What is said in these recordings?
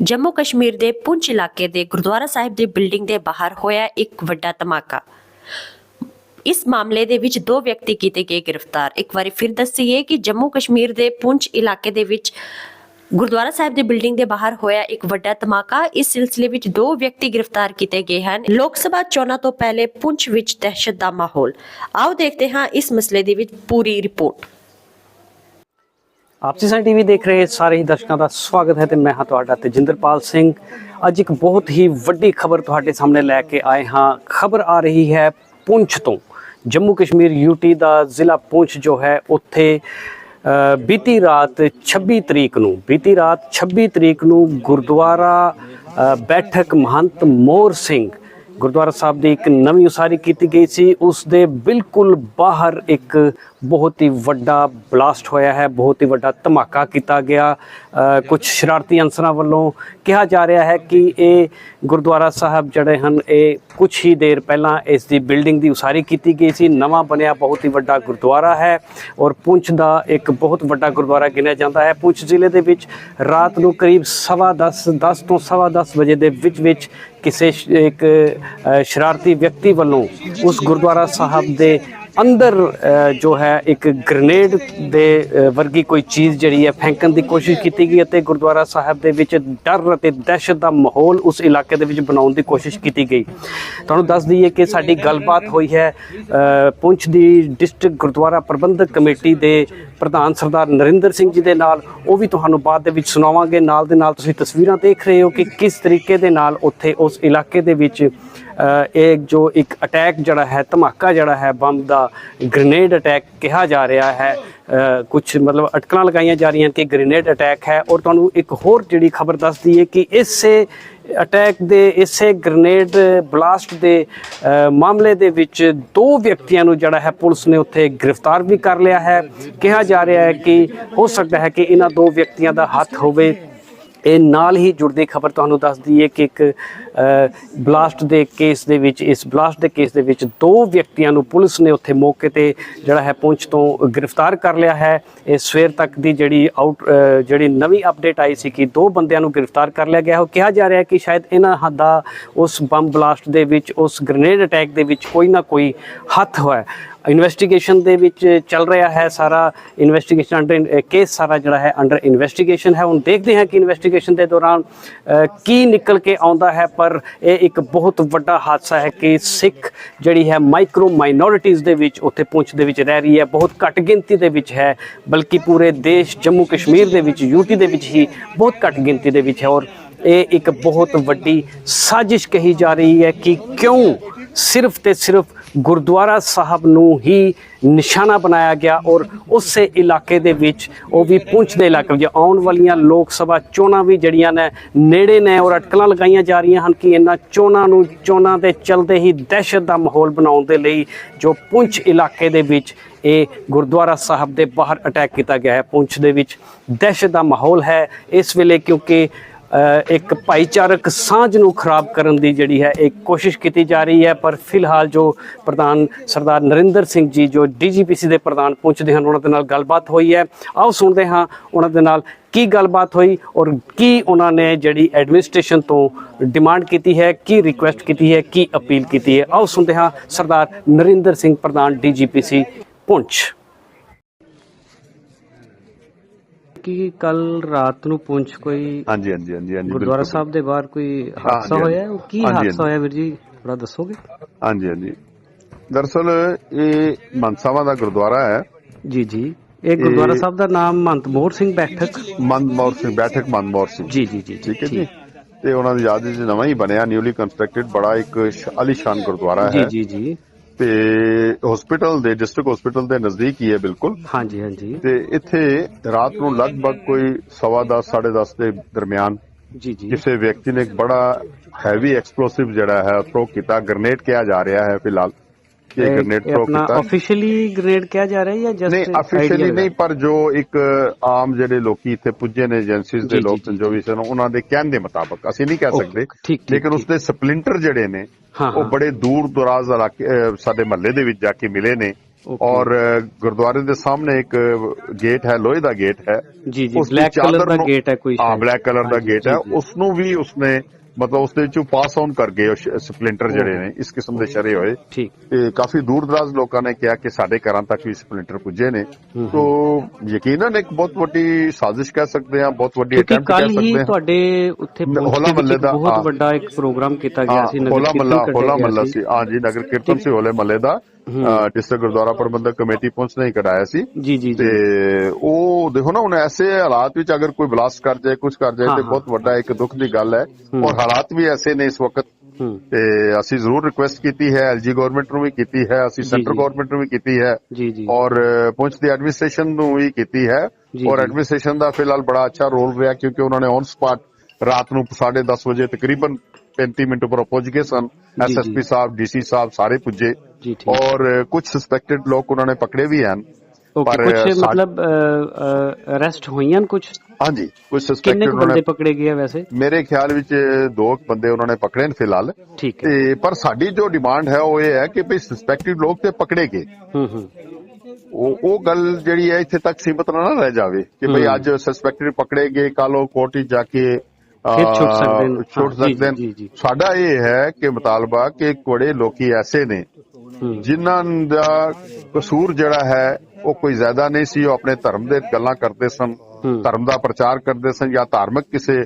ਜੰਮੂ ਕਸ਼ਮੀਰ ਦੇ ਪੁੰਛ ਇਲਾਕੇ ਦੇ ਗੁਰਦੁਆਰਾ ਸਾਹਿਬ ਦੀ ਬਿਲਡਿੰਗ ਦੇ ਬਾਹਰ ਹੋਇਆ ਇੱਕ ਵੱਡਾ ਧਮਾਕਾ। ਇਸ ਮਾਮਲੇ ਦੇ ਵਿੱਚ ਦੋ ਵਿਅਕਤੀ ਕੀਤੇ ਗਏ ਗ੍ਰਿਫਤਾਰ। ਇੱਕ ਵਾਰੀ ਫਿਰ ਦੱਸੀਏ ਕਿ ਜੰਮੂ ਕਸ਼ਮੀਰ ਦੇ ਪੁੰਛ ਇਲਾਕੇ ਦੇ ਵਿੱਚ ਗੁਰਦੁਆਰਾ ਸਾਹਿਬ ਦੀ ਬਿਲਡਿੰਗ ਦੇ ਬਾਹਰ ਹੋਇਆ ਇੱਕ ਵੱਡਾ ਧਮਾਕਾ। ਇਸ ਸਿਲਸਿਲੇ ਵਿੱਚ ਦੋ ਵਿਅਕਤੀ ਗ੍ਰਿਫਤਾਰ ਕੀਤੇ ਗਏ ਹਨ। ਲੋਕ ਸਭਾ ਚੋਣਾਂ ਤੋਂ ਪਹਿਲੇ ਪੁੰਛ ਵਿੱਚ ਦਹਿਸ਼ਤ ਦਾ ਮਾਹੌਲ। ਆਓ ਦੇਖਦੇ ਹਾਂ ਇਸ ਮਸਲੇ ਦੇ ਵਿੱਚ ਪੂਰੀ ਰਿਪੋਰਟ। ਆਪਸੀ ਸਾਂ ਟੀਵੀ ਦੇਖ ਰਹੇ ਸਾਰੇ ਹੀ ਦਰਸ਼ਕਾਂ ਦਾ ਸਵਾਗਤ ਹੈ ਤੇ ਮੈਂ ਹਾਂ ਤੁਹਾਡਾ ਤੇਜਿੰਦਰਪਾਲ ਸਿੰਘ। ਅੱਜ ਇੱਕ ਬਹੁਤ ਹੀ ਵੱਡੀ ਖਬਰ ਤੁਹਾਡੇ ਸਾਹਮਣੇ ਲੈ ਕੇ ਆਏ ਹਾਂ। ਖਬਰ ਆ ਰਹੀ ਹੈ ਪੁੰਛ ਤੋਂ। ਜੰਮੂ ਕਸ਼ਮੀਰ ਯੂਟੀ ਦਾ ਜ਼ਿਲ੍ਹਾ ਪੁੰਛ ਜੋ ਹੈ, ਉੱਥੇ ਬੀਤੀ ਰਾਤ 26 ਤਰੀਕ ਨੂੰ, ਬੀਤੀ ਰਾਤ 26 ਤਰੀਕ ਨੂੰ ਗੁਰਦੁਆਰਾ ਬੈਠਕ ਮਹੰਤ ਮੋਰ ਸਿੰਘ ਗੁਰਦੁਆਰਾ ਸਾਹਿਬ ਦੀ ਇੱਕ ਨਵੀਂ ਉਸਾਰੀ ਕੀਤੀ ਗਈ ਸੀ। ਉਸ ਦੇ ਬਿਲਕੁਲ ਬਾਹਰ ਇੱਕ ਬਹੁਤ ਹੀ ਵੱਡਾ ਬਲਾਸਟ ਹੋਇਆ ਹੈ, ਬਹੁਤ ਹੀ ਵੱਡਾ ਧਮਾਕਾ ਕੀਤਾ ਗਿਆ। ਕੁਝ ਸ਼ਰਾਰਤੀ ਅਨਸਰਾਂ ਵੱਲੋਂ ਕਿਹਾ ਜਾ ਰਿਹਾ ਹੈ ਕਿ ਇਹ ਗੁਰਦੁਆਰਾ ਸਾਹਿਬ ਜਿਹੜੇ ਹਨ, ਇਹ ਕੁਝ ਹੀ ਦੇਰ ਪਹਿਲਾਂ ਇਸ ਦੀ ਬਿਲਡਿੰਗ ਦੀ ਉਸਾਰੀ ਕੀਤੀ ਗਈ ਸੀ। ਨਵਾਂ ਬਣਿਆ ਬਹੁਤ ਹੀ ਵੱਡਾ ਗੁਰਦੁਆਰਾ ਹੈ ਔਰ ਪੁੰਛ ਦਾ ਇੱਕ ਬਹੁਤ ਵੱਡਾ ਗੁਰਦੁਆਰਾ ਗਿਣਿਆ ਜਾਂਦਾ ਹੈ। ਪੁੰਛ ਜ਼ਿਲ੍ਹੇ ਦੇ ਵਿੱਚ ਰਾਤ ਨੂੰ ਕਰੀਬ ਸਵਾ ਦਸ 10 ਤੋਂ ਸਵਾ ਦਸ ਵਜੇ ਦੇ ਵਿੱਚ ਵਿੱਚ ਕਿਸੇ ਇੱਕ ਸ਼ਰਾਰਤੀ ਵਿਅਕਤੀ ਵੱਲੋਂ ਉਸ ਗੁਰਦੁਆਰਾ ਸਾਹਿਬ ਦੇ ਅੰਦਰ ਜੋ ਹੈ ਇੱਕ ਗ੍ਰੇਨੇਡ ਦੇ ਵਰਗੀ ਕੋਈ ਚੀਜ਼ ਜਿਹੜੀ ਹੈ ਫੈਂਕਣ ਦੀ ਕੋਸ਼ਿਸ਼ ਕੀਤੀ ਗਈ ਅਤੇ ਗੁਰਦੁਆਰਾ ਸਾਹਿਬ ਦੇ ਵਿੱਚ ਡਰ ਅਤੇ ਦਹਿਸ਼ਤ ਦਾ ਮਾਹੌਲ ਉਸ ਇਲਾਕੇ ਦੇ ਵਿੱਚ ਬਣਾਉਣ ਦੀ ਕੋਸ਼ਿਸ਼ ਕੀਤੀ ਗਈ। ਤੁਹਾਨੂੰ ਦੱਸ ਦਈਏ ਕਿ ਸਾਡੀ ਗੱਲਬਾਤ ਹੋਈ ਹੈ ਪੁੰਛ ਦੀ ਡਿਸਟ੍ਰਿਕਟ ਗੁਰਦੁਆਰਾ ਪ੍ਰਬੰਧਕ ਕਮੇਟੀ ਦੇ ਪ੍ਰਧਾਨ ਸਰਦਾਰ ਨਰਿੰਦਰ ਸਿੰਘ ਜੀ ਦੇ ਨਾਲ। ਉਹ ਵੀ ਤੁਹਾਨੂੰ ਬਾਅਦ ਦੇ ਵਿੱਚ ਸੁਣਾਵਾਂਗੇ। ਨਾਲ ਦੇ ਨਾਲ ਤੁਸੀਂ ਤਸਵੀਰਾਂ ਦੇਖ ਰਹੇ ਹੋ ਕਿ ਕਿਸ ਤਰੀਕੇ ਦੇ ਨਾਲ ਉੱਥੇ ਉਸ ਇਲਾਕੇ ਦੇ ਵਿੱਚ ਇਹ ਜੋ ਇੱਕ ਅਟੈਕ ਜਿਹੜਾ ਹੈ, ਧਮਾਕਾ ਜਿਹੜਾ ਹੈ, ਬੰਬ ਦਾ ਗ੍ਰੇਨੇਡ ਅਟੈਕ ਕਿਹਾ ਜਾ ਰਿਹਾ ਹੈ। ਕੁਝ ਮਤਲਬ ਅਟਕਲਾਂ ਲਗਾਈਆਂ ਜਾ ਰਹੀਆਂ ਕਿ ਗ੍ਰੇਨੇਡ ਅਟੈਕ ਹੈ ਔਰ ਤੁਹਾਨੂੰ ਇੱਕ ਹੋਰ ਜਿਹੜੀ ਖਬਰ ਦੱਸਦੀ ਹੈ ਕਿ ਇਸੇ ਅਟੈਕ ਦੇ, ਇਸੇ ਗ੍ਰੇਨੇਡ ਬਲਾਸਟ ਦੇ ਮਾਮਲੇ ਦੇ ਵਿੱਚ ਦੋ ਵਿਅਕਤੀਆਂ ਨੂੰ ਜਿਹੜਾ ਹੈ ਪੁਲਿਸ ਨੇ ਉੱਥੇ ਗ੍ਰਿਫਤਾਰ ਵੀ ਕਰ ਲਿਆ ਹੈ। ਕਿਹਾ ਜਾ ਰਿਹਾ ਹੈ ਕਿ ਹੋ ਸਕਦਾ ਹੈ ਕਿ ਇਹਨਾਂ ਦੋ ਵਿਅਕਤੀਆਂ ਦਾ ਹੱਥ ਹੋਵੇ। ਇਹ ਨਾਲ ਹੀ ਜੁੜਦੀ ਖਬਰ ਤੁਹਾਨੂੰ ਦੱਸ ਦਈਏ ਕਿ ਇੱਕ ਬਲਾਸਟ ਦੇ ਕੇਸ ਦੇ ਵਿੱਚ, ਇਸ ਬਲਾਸਟ ਦੇ ਕੇਸ ਦੇ ਵਿੱਚ ਦੋ ਵਿਅਕਤੀਆਂ ਨੂੰ ਪੁਲਿਸ ਨੇ ਉੱਥੇ ਮੌਕੇ ਤੇ ਜਿਹੜਾ ਹੈ ਪਹੁੰਚ ਤੋਂ ਗ੍ਰਿਫਤਾਰ ਕਰ ਲਿਆ ਹੈ। ਇਹ ਸਵੇਰ ਤੱਕ ਦੀ ਜਿਹੜੀ ਆਊਟ ਜਿਹੜੀ ਨਵੀਂ ਅਪਡੇਟ ਆਈ ਸੀ ਕਿ ਦੋ ਬੰਦਿਆਂ ਨੂੰ ਗ੍ਰਿਫਤਾਰ ਕਰ ਲਿਆ ਗਿਆ। ਹੈ ਉਹ ਕਿਹਾ ਜਾ ਰਿਹਾ ਹੈ ਕਿ ਸ਼ਾਇਦ ਇਹਨਾਂ ਦਾ ਉਸ ਬੰਬ ਬਲਾਸਟ ਦੇ ਵਿੱਚ, ਉਸ ਗ੍ਰੇਨੇਡ ਅਟੈਕ ਦੇ ਵਿੱਚ ਕੋਈ ਨਾ ਕੋਈ ਹੱਥ ਹੋਇਆ। ਇਨਵੈਸਟੀਗੇਸ਼ਨ ਦੇ ਵਿੱਚ ਚੱਲ ਰਿਹਾ ਹੈ, ਸਾਰਾ ਇਨਵੈਸਟੀਗੇਸ਼ਨ ਅੰਡਰ ਕੇਸ ਸਾਰਾ ਜਿਹੜਾ ਹੈ ਅੰਡਰ ਇਨਵੈਸਟੀਗੇਸ਼ਨ ਹੈ। ਹੁਣ ਦੇਖਦੇ ਹਾਂ ਕਿ ਇਨਵੈਸਟੀਗੇਸ਼ਨ ਦੇ ਦੌਰਾਨ ਕੀ ਨਿਕਲ ਕੇ ਆਉਂਦਾ ਹੈ, ਪਰ ਇਹ ਇੱਕ ਬਹੁਤ ਵੱਡਾ ਹਾਦਸਾ ਹੈ ਕਿ ਸਿੱਖ ਜਿਹੜੀ ਹੈ ਮਾਈਕਰੋ ਮਾਈਨੋਰਿਟੀਜ਼ ਦੇ ਵਿੱਚ ਉੱਥੇ ਪੁੰਛ ਦੇ ਵਿੱਚ ਰਹਿ ਰਹੀ ਹੈ। ਬਹੁਤ ਘੱਟ ਗਿਣਤੀ ਦੇ ਵਿੱਚ ਹੈ, ਬਲਕਿ ਪੂਰੇ ਦੇਸ਼ ਜੰਮੂ ਕਸ਼ਮੀਰ ਦੇ ਵਿੱਚ ਯੂਟੀ ਦੇ ਵਿੱਚ ਹੀ ਬਹੁਤ ਘੱਟ ਗਿਣਤੀ ਦੇ ਵਿੱਚ ਹੈ ਔਰ ਇਹ ਇੱਕ ਬਹੁਤ ਵੱਡੀ ਸਾਜ਼ਿਸ਼ ਕਹੀ ਜਾ ਰਹੀ ਹੈ ਕਿ ਕਿਉਂ ਸਿਰਫ ਤੇ ਸਿਰਫ ਗੁਰਦੁਆਰਾ ਸਾਹਿਬ ਨੂੰ ਹੀ ਨਿਸ਼ਾਨਾ ਬਣਾਇਆ ਗਿਆ ਔਰ ਉਸੇ ਇਲਾਕੇ ਦੇ ਵਿੱਚ ਉਹ ਵੀ ਪੁੰਛ ਦੇ ਇਲਾਕੇ ਵਿੱਚ ਆਉਣ ਵਾਲੀਆਂ ਲੋਕ ਸਭਾ ਚੋਣਾਂ ਵੀ ਜਿਹੜੀਆਂ ਨੇ, ਨੇੜੇ ਨੇ ਔਰ ਅਟਕਲਾਂ ਲਗਾਈਆਂ ਜਾ ਰਹੀਆਂ ਹਨ ਕਿ ਇਹਨਾਂ ਚੋਣਾਂ ਨੂੰ, ਚੋਣਾਂ ਦੇ ਚਲਦੇ ਹੀ ਦਹਿਸ਼ਤ ਦਾ ਮਾਹੌਲ ਬਣਾਉਣ ਦੇ ਲਈ ਜੋ ਪੁੰਛ ਇਲਾਕੇ ਦੇ ਵਿੱਚ ਇਹ ਗੁਰਦੁਆਰਾ ਸਾਹਿਬ ਦੇ ਬਾਹਰ ਅਟੈਕ ਕੀਤਾ ਗਿਆ ਹੈ। ਪੁੰਛ ਦੇ ਵਿੱਚ ਦਹਿਸ਼ਤ ਦਾ ਮਾਹੌਲ ਹੈ ਇਸ ਵੇਲੇ ਕਿਉਂਕਿ ਇੱਕ ਭਾਈਚਾਰਕ ਸਾਂਝ ਨੂੰ ਖਰਾਬ ਕਰਨ ਦੀ ਜਿਹੜੀ ਹੈ ਇੱਕ ਕੋਸ਼ਿਸ਼ ਕੀਤੀ ਜਾ ਰਹੀ ਹੈ, ਪਰ ਫਿਲਹਾਲ ਜੋ ਪ੍ਰਧਾਨ ਸਰਦਾਰ ਨਰਿੰਦਰ ਸਿੰਘ ਜੀ, ਜੋ ਡੀਜੀਪੀਸੀ ਦੇ ਪ੍ਰਧਾਨ ਪਹੁੰਚਦੇ ਹਨ, ਉਹਨਾਂ ਦੇ ਨਾਲ ਗੱਲਬਾਤ ਹੋਈ ਹੈ। ਆਓ ਸੁਣਦੇ ਹਾਂ ਉਹਨਾਂ ਦੇ ਨਾਲ ਕੀ ਗੱਲਬਾਤ ਹੋਈ ਔਰ ਕੀ ਉਹਨਾਂ ਨੇ ਜਿਹੜੀ ਐਡਮਿਨਿਸਟ੍ਰੇਸ਼ਨ ਤੋਂ ਡਿਮਾਂਡ ਕੀਤੀ ਹੈ, ਕੀ ਰਿਕੁਐਸਟ ਕੀਤੀ ਹੈ, ਕੀ ਅਪੀਲ ਕੀਤੀ ਹੈ। ਆਓ ਸੁਣਦੇ ਹਾਂ ਸਰਦਾਰ ਨਰਿੰਦਰ ਸਿੰਘ ਪ੍ਰਧਾਨ ਡੀਜੀਪੀਸੀ ਪਹੁੰਚ। ਕੀ ਕੱਲ ਰਾਤ ਨੂੰ ਪੁੰਛ ਕੋਈ ਹਾਂਜੀ ਹਾਂਜੀ ਹਾਂਜੀ ਹਾਂਜੀ ਗੁਰਦੁਆਰਾ। ਸਾਹਿਬ ਦੇ ਬਾਹਰ ਕੋਈ ਹਾਦਸਾ ਹੋਇਆ? ਹੈ? ਉਹ ਕੀ ਹਾਦਸਾ ਹੋਇਆ ਵੀਰ ਜੀ? ਥੋੜਾ ਦੱਸੋਗੇ? ਹਾਂਜੀ ਹਾਂਜੀ। ਦਰਸਲ ਇਹ ਮਨਸਾਵਾ ਦਾ ਗੁਰਦੁਆਰਾ ਹੈ। ਜੀ ਜੀ। ਇਹ ਗੁਰਦੁਆਰਾ ਸਾਹਿਬ ਦਾ ਨਾਮ ਮੰਤ ਮੋਹਰ ਸਿੰਘ ਬੈਠਕ। ਮਨਮੋਹਰ ਸਿੰਘ ਬੈਠਕ ਮਨਮੋਹਰ ਸਿੰਘ। ਜੀ ਜੀ ਜੀ ਠੀਕ ਹੈ ਜੀ। ਤੇ ਉਹਨਾਂ ਦੀ ਯਾਦ ਵਿੱਚ ਨਵਾਂ ਹੀ ਬਣਿਆ। ਨਿਊਲੀ ਕੰਸਟਰਕਟਡ ਬੜਾ ਇੱਕ ਆਲੀਸ਼ਾਨ ਗੁਰਦੁਆਰਾ ਜੀ ਹੈ। ਜੀ ਜੀ। ਤੇ ਹਸਪੀਟਲ ਦੇ ਡਿਸਟ੍ਰਿਕਟ ਹਸਪੀਟਲ ਦੇ ਨਜ਼ਦੀਕ ਹੀ ਹੈ ਬਿਲਕੁਲ। ਹਾਂਜੀ ਹਾਂਜੀ। ਤੇ ਇੱਥੇ ਰਾਤ ਨੂੰ ਲਗਭਗ ਕੋਈ ਸਵਾ ਦਸ, ਸਾਢੇ 10 ਦੇ ਦਰਮਿਆਨ ਜੀ ਜੀ। ਕਿਸੇ ਵਿਅਕਤੀ ਨੇ ਇੱਕ ਬੜਾ ਹੈਵੀ ਐਕਸਪਲੋਸਿਵ ਜਿਹੜਾ ਹੈ ਥਰੋ ਕੀਤਾ। ਗ੍ਰੇਨੇਡ ਕਿਹਾ ਜਾ ਰਿਹਾ ਹੈ ਫਿਲਹਾਲ ਇਹ- ਗ੍ਰੇਨੇਡ ਥਰੋ ਕੀਤਾ। ਆਫੀਸ਼ੀਅਲੀ ਗ੍ਰੇਡ ਕਿਹਾ ਜਾ ਰਿਹਾ ਹੈ ਜਾਂ ਜਸਟ ਨਹੀਂ ਅਫੀਸ਼ੀਅਲੀ ਨਹੀਂ ਪਰ ਜੋ ਇੱਕ ਆਮ ਜਿਹੜੇ ਲੋਕੀ ਇੱਥੇ ਪੁੱਜੇ ਨੇ ਏਜੰਸੀਜ਼ ਦੇ ਲੋਕ ਜੀ, ਵੀ ਸਨ ਉਹਨਾਂ ਦੇ ਕਹਿਣ ਦੇ ਮੁਤਾਬਕ ਅਸੀਂ ਨਹੀਂ ਕਹਿ ਸਕਦੇ ਲੇਕਿਨ। ਉਸਦੇ ਸਪਲਿੰਟਰ ਜਿਹੜੇ ਨੇ ਉਹ। ਬੜੇ ਦੂਰ ਦਰਾਜ਼ ਇਲਾਕੇ ਸਾਡੇ ਮਹੱਲੇ ਦੇ ਵਿੱਚ ਜਾ ਕੇ ਮਿਲੇ ਨੇ. ਔਰ ਗੁਰਦੁਆਰੇ ਦੇ ਸਾਹਮਣੇ ਇੱਕ ਗੇਟ ਹੈ ਲੋਹੇ ਦਾ ਗੇਟ ਹੈ ਜੀ ਜੀ ਬਲੈਕ ਕਲਰ ਦਾ ਗੇਟ ਹੈ ਕੋਈ ਹਾਂ। ਬਲੈਕ ਕਲਰ ਦਾ ਗੇਟ ਹੈ। ਉਸ ਨੂੰ ਵੀ ਉਸਨੇ ਮਤਲਬ ਉਸ ਦੇ ਵਿੱਚੋਂ ਪਾਸ ਆਨ ਕਰ ਗਏ ਸਪਲਿੰਟਰ ਜਿਹੜੇ ਨੇ ਇਸ ਕਿਸਮ ਦੇ ਸ਼ਰੇ ਹੋਏ। ਠੀਕ। ਤੇ ਕਾਫੀ ਦੂਰ ਦਰਾਜ਼ ਲੋਕਾਂ ਨੇ ਕਿਹਾ ਕਿ ਸਾਡੇ ਘਰਾਂ ਤੱਕ ਵੀ ਸਪਲਿੰਟਰ ਪੁੱਜੇ ਨੇ। ਤੋਂ ਯਕੀਨਨ ਇੱਕ ਬਹੁਤ ਵੱਡੀ ਸਾਜ਼ਿਸ਼ ਕਹਿ ਸਕਦੇ ਹਾਂ ਬਹੁਤ ਵੱਡੀ ਅਟੈਂਪਟ ਕਹਿ ਸਕਦੇ ਹਾਂ। ਤੁਹਾਡੇ ਉੱਥੇ ਹੋਲਾ ਇੱਕ ਦਾ, ਬਹੁਤ। ਵੱਡਾ ਇੱਕ ਪ੍ਰੋਗਰਾਮ ਕੀਤਾ ਗਿਆ ਸੀ ਨਗਰ ਹੋਲਾ ਮੱਲਾ ਹੋਲਾ ਮੱਲਾ ਸੀ। ਹਾਂ ਜੀ ਨਗਰ ਕੀਰਤਨ ਸੀ ਹੋਲੇ ਮਹੱਲੇ ਦਾ। ਡਿਸਟ੍ਰਿਕਟ ਗੁਰਦੁਆਰਾ ਪ੍ਰਬੰਧਕ ਕਮੇਟੀ ਪੁੰਛ ਨੇ ਕਢਾਇਆ ਸੀ। ਜੀ ਜੀ ਤੇ ਉਹ ਦੇਖੋ ਨਾ ਹੁਣ ਐਸੇ ਹਾਲਾਤ ਵਿੱਚ ਅਗਰ ਕੋਈ ਬਲਾਸਟ ਕਰ ਜਾਏ ਕੁਝ ਕਰ ਜਾਏ ਤੇ। ਬਹੁਤ ਵੱਡਾ ਇੱਕ ਦੁੱਖ ਦੀ ਗੱਲ ਹੈ। ਔਰ ਹਾਲਾਤ ਵੀ ਐਸੇ ਨੇ ਇਸ ਵਕਤ। ਤੇ ਅਸੀਂ ਜ਼ਰੂਰ ਰਿਕੁਐਸਟ ਕੀਤੀ ਹੈ ਐਲਜੀ ਗਵਰਨਮੈਂਟ ਨੂੰ ਵੀ ਕੀਤੀ ਹੈ ਅਸੀਂ ਸੈਂਟਰ। ਗਵਰਨਮੈਂਟ ਨੂੰ ਵੀ ਕੀਤੀ ਹੈ। ਜੀ ਜੀ। ਔਰ ਪੁੰਛ ਦੀ ਐਡਮਿਨਿਸਟ੍ਰੇਸ਼ਨ ਨੂੰ ਵੀ ਕੀਤੀ ਹੈ। ਔਰ। ਐਡਮਿਨਿਸਟ੍ਰੇਸ਼ਨ ਦਾ ਫਿਲਹਾਲ ਬੜਾ ਅੱਛਾ ਰੋਲ ਰਿਹਾ ਕਿਉਂਕਿ ਉਹਨਾਂ ਨੇ ਔਨ ਸਪਾਟ ਰਾਤ ਨੂੰ 10:30 ਵਜੇ ਤਕਰੀਬਨ 35 ਮਿੰਟ ਉੱਪਰ ਪਹੁੰਚ ਗਏ ਸਨ। ਐਸਐਸਪੀ। ਸਾਹਿਬ ਡੀਸੀ ਸਾਹਿਬ ਸਾਰੇ ਪੁੱਜੇ। ਸਸਪੈਕਟਡ ਲੋਕ ਉਹਨਾਂ ਨੇ ਪਕੜੇ ਵੀ ਹਨ ਓਕੇ ਪਰ ਕੁਝ ਮਤਲਬ ਅਰੈਸਟ ਹੋਈਆਂ ਕੁਝ ਹਾਂਜੀ ਕੁਝ ਕਿੰਨੇ ਸਸਪੈਕਟਡ ਕੁ ਉਹਨਾਂ ਬੰਦੇ ਨੇ ਪਕੜੇ ਗਏ ਵੈਸੇ ਮੇਰੇ ਖਿਆਲ ਵਿੱਚ ਦੋ ਬੰਦੇ ਉਹਨਾਂ ਨੇ ਪਕੜੇ ਨੇ ਫਿਲਹਾਲ ਠੀਕ ਹੈ ਤੇ ਪਰ ਸਾਡੀ ਜੋ ਡਿਮਾਂਡ ਹੈ ਉਹ ਇਹ ਹੈ ਕਿ ਭਈ ਸਸਪੈਕਟਡ ਲੋਕ ਤੇ ਪਕੜੇ ਗਏ ਹੂੰ ਹੂੰ ਉਹ ਉਹ ਗੱਲ ਜਿਹੜੀ ਹੈ ਇੱਥੇ ਤੱਕ ਸੀਮਤ ਨਾ ਰਹਿ ਜਾਵੇ ਕਿ ਭਈ। ਅੱਜ ਸਸਪੈਕਟਡ ਪਕੜੇ ਗਏ ਕੱਲ ਉਹ ਕੋਰਟ ਜਾ ਕੇ ਫਿਰ ਛੁੱਟ ਸਕਦੇ ਨੇ। ਛੁੱਟ ਸਕਦੇ। ਸਾਡਾ ਇਹ ਹੈ ਕਿ ਮੁਤਾਲਬਾ ਕਿ ਬੜੇ ਲੋਕੀ ਐਸੇ ਨੇ ਜਿਨ੍ਹਾਂ ਦਾ ਕਸੂਰ ਜਿਹੜਾ ਹੈ ਉਹ ਕੋਈ ਜ਼ਿਆਦਾ ਨਹੀਂ ਸੀ ਉਹ ਆਪਣੇ ਧਰਮ ਦੇ ਗੱਲਾਂ ਕਰਦੇ ਸਨ। ਧਰਮ ਦਾ ਪ੍ਰਚਾਰ ਕਰਦੇ ਸਨ ਜਾਂ ਧਾਰਮਿਕ ਕਿਸੇ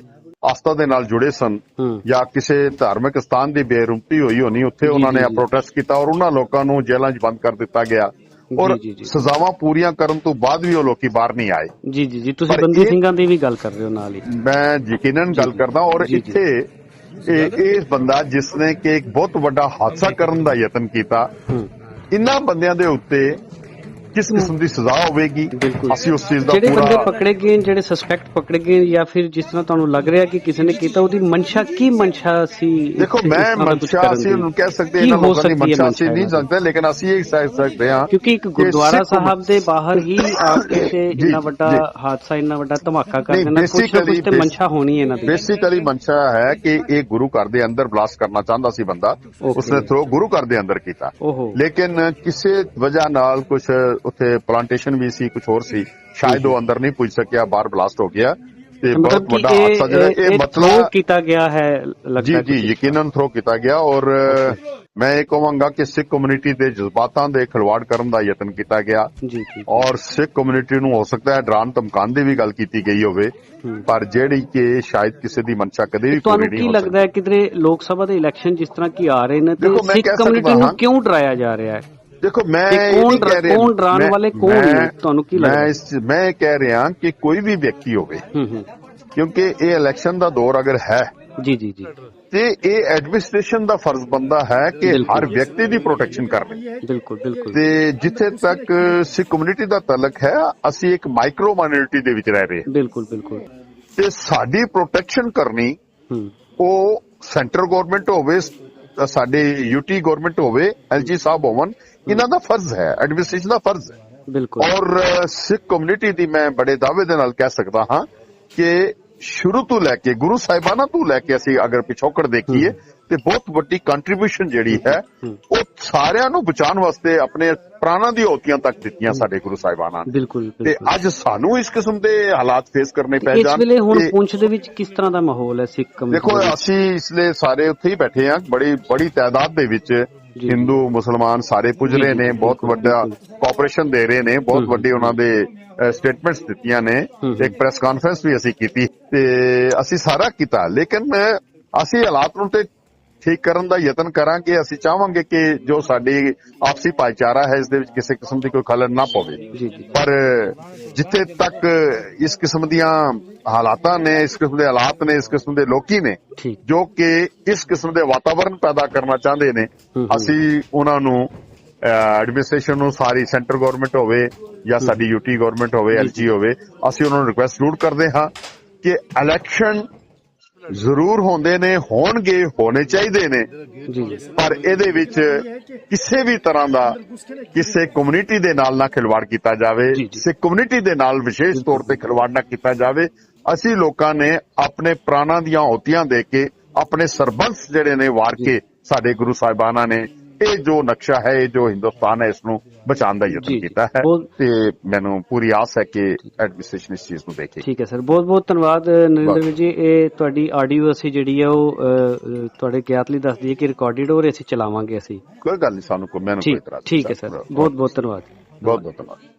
ਆਸਥਾ ਦੇ ਨਾਲ ਜੁੜੇ ਸਨ ਜਾਂ ਕਿਸੇ ਧਾਰਮਿਕ ਸਥਾਨ ਦੀ ਬੇਰੁਮਤੀ ਹੋਈ ਹੋਣੀ ਉੱਥੇ ਉਹਨਾਂ ਨੇ। ਪ੍ਰੋਟੈਸਟ ਕੀਤਾ ਔਰ ਉਹਨਾਂ ਲੋਕਾਂ ਨੂੰ ਜੇਲ੍ਹਾਂ 'ਚ ਬੰਦ ਕਰ ਦਿੱਤਾ ਗਿਆ ਔਰ। ਸਜ਼ਾਵਾਂ ਪੂਰੀਆਂ ਕਰਨ ਤੋਂ ਬਾਅਦ ਵੀ ਉਹ ਲੋਕੀ ਬਾਹਰ ਨਹੀਂ ਆਏ ਜੀ ਜੀ ਜੀ ਤੁਸੀਂ ਬੰਦੀ ਸਿੰਘਾਂ ਦੀ ਵੀ ਗੱਲ ਕਰ ਰਹੇ ਹੋ ਨਾਲ ਹੀ ਮੈਂ ਯਕੀਨਨ ਗੱਲ ਕਰਦਾ ਔਰ। ਇੱਥੇ ਇਹ ਇਹ ਬੰਦਾ ਜਿਸ ਨੇ ਕਿ ਇੱਕ ਬਹੁਤ ਵੱਡਾ ਹਾਦਸਾ ਕਰਨ ਦਾ ਯਤਨ ਕੀਤਾ ਇਨ੍ਹਾਂ ਬੰਦਿਆਂ ਦੇ ਉੱਤੇ ਕਿਸ ਕਿਸਮ ਦੀ ਸਜ਼ਾ ਹੋਵੇਗੀ। ਅਸੀਂ ਉਸ ਚੀਜ਼ ਦਾ ਜਿਹੜੇ ਬੰਦੇ ਪਕੜੇ ਗਏ ਜਿਹੜੇ ਸਸਪੈਕਟ ਪਕੜੇ ਗਏ ਜਾਂ ਫਿਰ ਜਿਸ ਤਰ੍ਹਾਂ ਤੁਹਾਨੂੰ ਲੱਗ ਰਿਹਾ ਕਿ ਕਿਸੇ ਨੇ ਕੀਤਾ ਉਹਦੀ ਮਨਸ਼ਾ ਕੀ ਮਨਸ਼ਾ ਸੀ ਦੇਖੋ ਮੈਂ ਮਨਸ਼ਾ ਅਸੀਂ? ਉਹਨੂੰ ਕਹਿ ਸਕਦੇ ਇਹਨਾਂ ਹੋ ਲੋਕਾਂ ਦੀ ਮਨਸ਼ਾ ਅਸੀਂ ਨਹੀਂ ਇਹਨਾਂ ਦੀ? ਸਕਦੇ ਲੇਕਿਨ ਅਸੀਂ ਇਹ ਕਹਿ ਸਕਦੇ ਹਾਂ ਕਿਉਂਕਿ ਇੱਕ ਕਿ ਗੁਰਦੁਆਰਾ ਸਾਹਿਬ ਦੇ ਬਾਹਰ ਹੀ ਆ ਕੇ ਤੇ ਇੰਨਾ ਵੱਡਾ। ਹਾਦਸਾ ਇੰਨਾ ਵੱਡਾ ਧਮਾਕਾ ਕਰ ਦੇਣਾ ਨਾ ਕੁਛ basically- ਤੇ ਮਨਸ਼ਾ ਹੋਣੀ ਹੈ ਇਹਨਾਂ ਦੀ ਬੇਸਿਕਲੀ ਮਨਸ਼ਾ ਹੈ ਕਿ ਇਹ ਗੁਰੂ ਘਰ ਦੇ ਅੰਦਰ ਬਲਾਸਟ ਕਰਨਾ ਚਾਹੁੰਦਾ ਸੀ ਬੰਦਾ. ਉਸਨੇ ਥਰੋ ਗੁਰੂ ਘਰ ਦੇ ਅੰਦਰ ਕੀਤਾ ਲੇਕਿਨ ਕਿਸੇ ਵਜ੍ਹਾ ਨਾਲ ਕੁਝ ਉੱਥੇ ਪਲਾਂਟੇਸ਼ਨ ਵੀ ਸੀ ਕੁਝ ਹੋਰ ਸੀ। ਸ਼ਾਇਦ ਉਹ ਅੰਦਰ ਨਹੀਂ ਪੁੱਜ ਸਕਿਆ ਬਾਹਰ ਬਲਾਸਟ ਹੋ ਗਿਆ। ਤੇ ਬਹੁਤ ਕਿ ਵੱਡਾ ਹਾਦਸਾ ਜਿਹੜਾ ਇਹ ਮਤਲਬ ਕੀਤਾ ਗਿਆ ਹੈ ਜੀ ਲੱਗਦਾ ਜੀ ਯਕੀਨਨ ਥਰੋ ਕੀਤਾ ਗਿਆ ਔਰ ਮੈਂ ਇਹ ਕਹਾਂਗਾ ਕਿ ਸਿੱਖ ਕਮਿਊਨਿਟੀ ਦੇ ਜਜ਼ਬਾਤਾਂ ਦੇ ਖਿਲਵਾੜ ਕਰਨ ਦਾ ਯਤਨ ਕੀਤਾ ਗਿਆ। ਜੀ ਜੀ। ਔਰ ਸਿੱਖ ਕਮਿਊਨਿਟੀ ਨੂੰ ਹੋ ਸਕਦਾ ਹੈ ਡਰਾਨ ਧਮਕਾਉਣ ਦੀ ਵੀ ਗੱਲ ਕੀਤੀ ਗਈ ਹੋਵੇ। ਪਰ ਜਿਹੜੀ ਕਿ ਸ਼ਾਇਦ ਕਿਸੇ ਦੀ ਮਨਸ਼ਾ ਕਦੇ ਵੀ ਪੂਰੀ ਤੁਹਾਨੂੰ ਨਹੀਂ ਕੀ ਹੋ ਲੱਗਦਾ ਹੈ ਕਿਧਰੇ ਲੋਕ ਸਭਾ ਦੇ ਇਲੈਕਸ਼ਨ ਜਿਸ ਤਰ੍ਹਾਂ ਕੀ ਆ ਰਹੇ ਨੇ ਤੇ ਸਿੱਖ ਸਕਦਾ ਕਮਿਊਨਿਟੀ ਨੂੰ। ਕਿਉਂ ਡਰਾਇਆ ਜਾ ਰਿਹਾ ਹੈ? ਦੇਖੋ ਮੈਂ ਇਹ ਕੌਣ ਨਹੀਂ ਕਹਿ ਰਿਹਾ ਕੌਣ ਡਰਾਉਣ ਵਾਲੇ ਕੌਣ ਨੇ? ਤੁਹਾਨੂੰ ਕੀ ਲੱਗਦਾ? ਮੈਂ ਮੈਂ ਕਹਿ ਰਿਹਾ ਕਿ ਕੋਈ ਵੀ ਵਿਅਕਤੀ ਹੋਵੇ ਕਿਉਂਕਿ ਇਹ ਇਲੈਕਸ਼ਨ ਦਾ ਦੌਰ ਅਗਰ ਹੈ ਜੀ ਜੀ ਜੀ ਤੇ ਇਹ ਐਡਮਿਨਿਸਟ੍ਰੇਸ਼ਨ ਦਾ ਫਰਜ਼ ਬੰਦਾ ਹੈ ਕਿ। ਹਰ ਵਿਅਕਤੀ ਦੀ ਪ੍ਰੋਟੈਕਸ਼ਨ ਕਰਨੀ ਬਿਲਕੁਲ ਬਿਲਕੁਲ ਤੇ ਜਿੱਥੇ ਤੱਕ ਸਿੱਖ ਕਮਿਊਨਿਟੀ ਦਾ ਤਾਲਕ ਹੈ ਅਸੀਂ ਇੱਕ ਮਾਈਕਰੋ ਮਾਈਨੋਰਿਟੀ ਦੇ ਵਿੱਚ ਰਹਿ ਰਹੇ ਹਾਂ ਬਿਲਕੁਲ ਬਿਲਕੁਲ ਤੇ ਸਾਡੀ ਪ੍ਰੋਟੈਕਸ਼ਨ ਕਰਨੀ ਉਹ ਸੈਂਟਰ ਗਵਰਨਮੈਂਟ ਹੋਵੇ ਸਾਡੇ ਯੂਟੀ ਗਵਰਨਮੈਂਟ ਹੋਵੇ ਐਲਜੀ ਸਾਹਿਬ ਹੋਵਨ ਇਹਨਾਂ ਦਾ ਫਰਜ਼ ਹੈ ਐਡਮਿਨਿਸਟ੍ਰੇਸ਼ਨ ਦਾ ਫਰਜ਼ ਹੈ ਬਿਲਕੁਲ ਔਰ ਸਿੱਖ ਕਮਿਊਨਿਟੀ ਦੀ ਮੈਂ ਬੜੇ ਦਾਅਵੇ ਦੇ ਨਾਲ ਕਹਿ ਸਕਦਾ ਹਾਂ ਕਿ ਸ਼ੁਰੂ ਤੋਂ ਲੈ ਕੇ ਗੁਰੂ ਸਾਹਿਬਾਨਾਂ ਤੋਂ ਲੈ ਕੇ ਅਸੀਂ ਅਗਰ ਪਿਛੋਕੜ ਦੇਖੀਏ ਤੇ ਬਹੁਤ ਵੱਡੀ ਕੰਟਰੀਬਿਊਸ਼ਨ ਜਿਹੜੀ ਹੈ। ਉਹ ਸਾਰਿਆਂ ਨੂੰ ਬਚਾਉਣ ਵਾਸਤੇ ਆਪਣੇ ਪ੍ਰਾਣਾਂ ਦੀ ਹੋਤੀਆਂ ਤੱਕ ਦਿੱਤੀਆਂ ਸਾਡੇ ਗੁਰੂ ਸਾਹਿਬਾਨਾਂ ਨੇ ਬਿਲਕੁਲ ਤੇ ਅੱਜ ਸਾਨੂੰ ਇਸ ਕਿਸਮ ਦੇ ਹਾਲਾਤ ਫੇਸ ਕਰਨੇ ਪੈ ਇਸ ਜਾਣ ਵੇਲੇ ਹੁਣ ਪੁੰਛ ਦੇ ਵਿੱਚ ਕਿਸ ਤਰ੍ਹਾਂ ਦਾ ਮਾਹੌਲ ਹੈ ਸਿੱਖ ਕਮਿਊਨਿਟੀ ਦੇਖੋ? ਅਸੀਂ ਇਸ ਲਈ ਸਾਰੇ ਉੱਥੇ ਹੀ ਬੈਠੇ ਹਾਂ ਬੜੀ ਬੜੀ ਤਾਦਾਦ ਦੇ ਵਿੱਚ। ਹਿੰਦੂ ਮੁਸਲਮਾਨ ਸਾਰੇ ਪੁੱਜ ਰਹੇ ਨੇ ਬਹੁਤ ਵੱਡਾ। ਕੋਆਪਰੇਸ਼ਨ ਦੇ ਰਹੇ ਨੇ ਬਹੁਤ ਵੱਡੇ ਉਹਨਾਂ ਦੇ ਸਟੇਟਮੈਂਟਸ ਦਿੱਤੀਆਂ ਨੇ। ਇੱਕ ਪ੍ਰੈਸ ਕਾਨਫਰੰਸ ਵੀ ਅਸੀਂ ਕੀਤੀ ਤੇ ਅਸੀਂ ਸਾਰਾ ਕੀਤਾ ਲੇਕਿਨ ਅਸੀਂ ਹਾਲਾਤ ਨੂੰ ਤੇ ਠੀਕ ਕਰਨ ਦਾ ਯਤਨ ਕਰਾਂਗੇ ਅਸੀਂ ਚਾਹਾਂਗੇ ਕਿ ਜੋ ਸਾਡੀ ਆਪਸੀ ਭਾਈਚਾਰਾ ਹੈ ਇਸ ਦੇ ਵਿੱਚ ਕਿਸੇ ਕਿਸਮ ਦੀ ਕੋਈ ਖਲਲ ਨਾ ਪਵੇ। ਪਰ ਜਿੱਥੇ ਤੱਕ ਇਸ ਕਿਸਮ ਦੀਆਂ ਹਾਲਾਤਾਂ ਨੇ ਇਸ ਕਿਸਮ ਦੇ ਹਾਲਾਤ ਨੇ ਇਸ ਕਿਸਮ ਦੇ ਲੋਕੀ ਨੇ ਜੋ ਕਿ ਇਸ ਕਿਸਮ ਦੇ ਵਾਤਾਵਰਣ ਪੈਦਾ ਕਰਨਾ ਚਾਹੁੰਦੇ ਨੇ। ਅਸੀਂ ਉਹਨਾਂ ਨੂੰ ਐਡਮਿਨਿਸਟ੍ਰੇਸ਼ਨ ਨੂੰ ਸਾਰੀ ਸੈਂਟਰ ਗਵਰਨਮੈਂਟ ਹੋਵੇ ਜਾਂ ਸਾਡੀ ਯੂਟੀ ਗਵਰਨਮੈਂਟ ਹੋਵੇ ਐਲਜੀ ਹੋਵੇ ਅਸੀਂ ਉਹਨਾਂ ਨੂੰ ਰਿਕੁਐਸਟ ਜ਼ਰੂਰ ਕਰਦੇ ਹਾਂ ਕਿ ਇਲੈਕਸ਼ਨ ਜ਼ਰੂਰ ਹੁੰਦੇ ਨੇ ਹੋਣਗੇ ਹੋਣੇ ਚਾਹੀਦੇ ਨੇ। ਪਰ ਇਹਦੇ ਵਿੱਚ ਕਿਸੇ ਵੀ ਤਰ੍ਹਾਂ ਦਾ ਕਿਸੇ ਕਮਿਊਨਿਟੀ ਦੇ ਨਾਲ ਨਾ ਖਿਲਵਾੜ ਕੀਤਾ ਜਾਵੇ। ਕਿਸੇ ਕਮਿਊਨਿਟੀ ਦੇ ਨਾਲ ਵਿਸ਼ੇਸ਼ ਤੌਰ ਤੇ ਖਿਲਵਾੜ ਨਾ ਕੀਤਾ ਜਾਵੇ। ਅਸੀਂ ਲੋਕਾਂ ਨੇ ਆਪਣੇ ਪ੍ਰਾਣਾਂ ਦੀਆਂ ਹੋਤੀਆਂ ਦੇ ਕੇ ਆਪਣੇ ਸਰਬੰਸ ਜਿਹੜੇ ਨੇ ਵਾਰ ਕੇ ਸਾਡੇ ਗੁਰੂ ਸਾਹਿਬਾਨਾਂ ਨੇ ਇਹ ਜੋ ਨਕਸ਼ਾ ਹੈ ਇਹ ਜੋ ਹਿੰਦੁਸਤਾਨ ਹੈ ਇਸ ਨੂੰ ਬਚਾਉਣ ਦਾ ਯਤਨ। ਕੀਤਾ ਹੈ ਤੇ ਮੈਨੂੰ ਪੂਰੀ ਆਸ ਹੈ ਕਿ ਐਡਮਿਨਿਸਟ੍ਰੇਸ਼ਨ ਇਸ ਚੀਜ਼ ਨੂੰ ਦੇਖੇਗੀ। ਠੀਕ ਹੈ ਸਰ ਬਹੁਤ ਬਹੁਤ ਧੰਨਵਾਦ ਨਰਿੰਦਰ ਜੀ। ਇਹ ਤੁਹਾਡੀ ਆਡੀਓ ਅਸੀਂ ਜਿਹੜੀ ਹੈ ਉਹ ਤੁਹਾਡੇ ਗਿਆਤ ਲਈ ਦੱਸ ਦਈਏ ਕਿ ਰਿਕਾਰਡਡ ਹੋ ਰਹੀ ਅਸੀਂ ਚਲਾਵਾਂਗੇ ਅਸੀਂ। ਕੋਈ ਗੱਲ ਨਹੀਂ ਸਾਨੂੰ ਕੋਈ ਮੈਨੂੰ ਕੋਈ ਇਤਰਾਜ਼ ਠੀਕ ਹੈ ਸਰ। ਬਹੁਤ ਬਹੁਤ ਧੰਨਵਾਦ। ਬਹੁਤ ਬਹੁਤ ਧੰਨਵਾਦ।